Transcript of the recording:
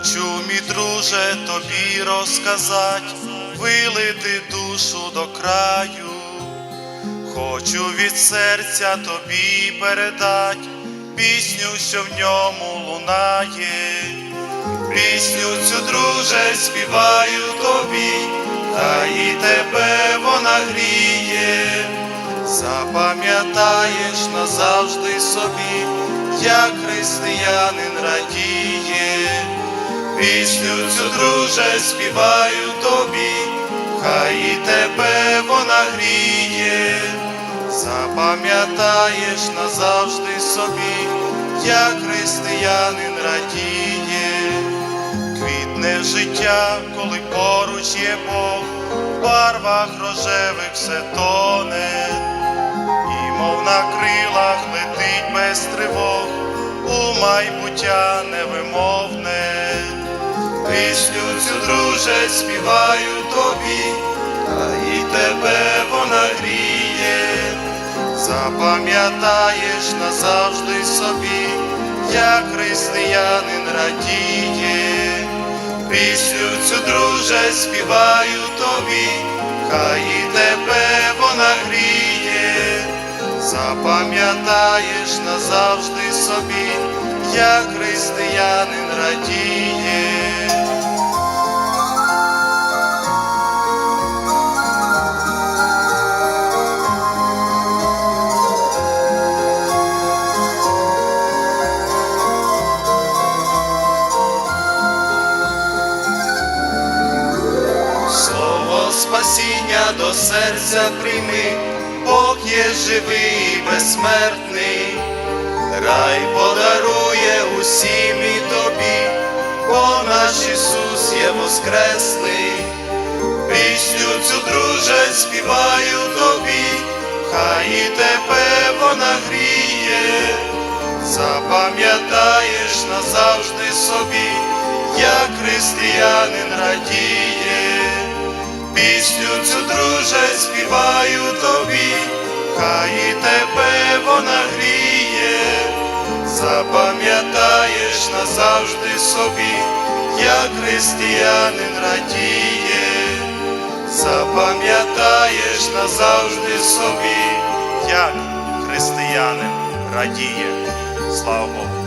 Хочу, мій друже, тобі розказать, вилити душу до краю. Хочу від серця тобі передать пісню, що в ньому лунає. Пісню цю, друже, співаю тобі, та і тебе вона гріє. Запам'ятаєш назавжди собі, як християнин радіє. Пісню цю, друже, співаю тобі, хай і тебе вона гріє. Запам'ятаєш назавжди собі, як християнин радіє. Квітне життя, коли поруч є Бог, в барвах рожевих все тоне, і мов на крилах летить без тривог, у майбуття невимовне. Пісню цю, друже, співаю тобі, а і тебе вона гріє. Запам'ятаєш назавжди собі, як християнин радіє. Пісню цю, друже, співаю тобі, хай і тебе вона гріє. Запам'ятаєш назавжди собі, як християнин радіє. Слово спасіння до серця прийми, Бог є живий і безсмертний, рай подарує усім Ісус є воскресний. Пісню цю, друже, співаю тобі, хай і тебе вона гріє, запам'ятаєш назавжди собі, як християнин радіє. Пісню цю, друже, співаю тобі, хай і тебе вона гріє, назавжди собі, як християнин радіє, запам'ятаєш назавжди собі, як християнин радіє. Слава Богу.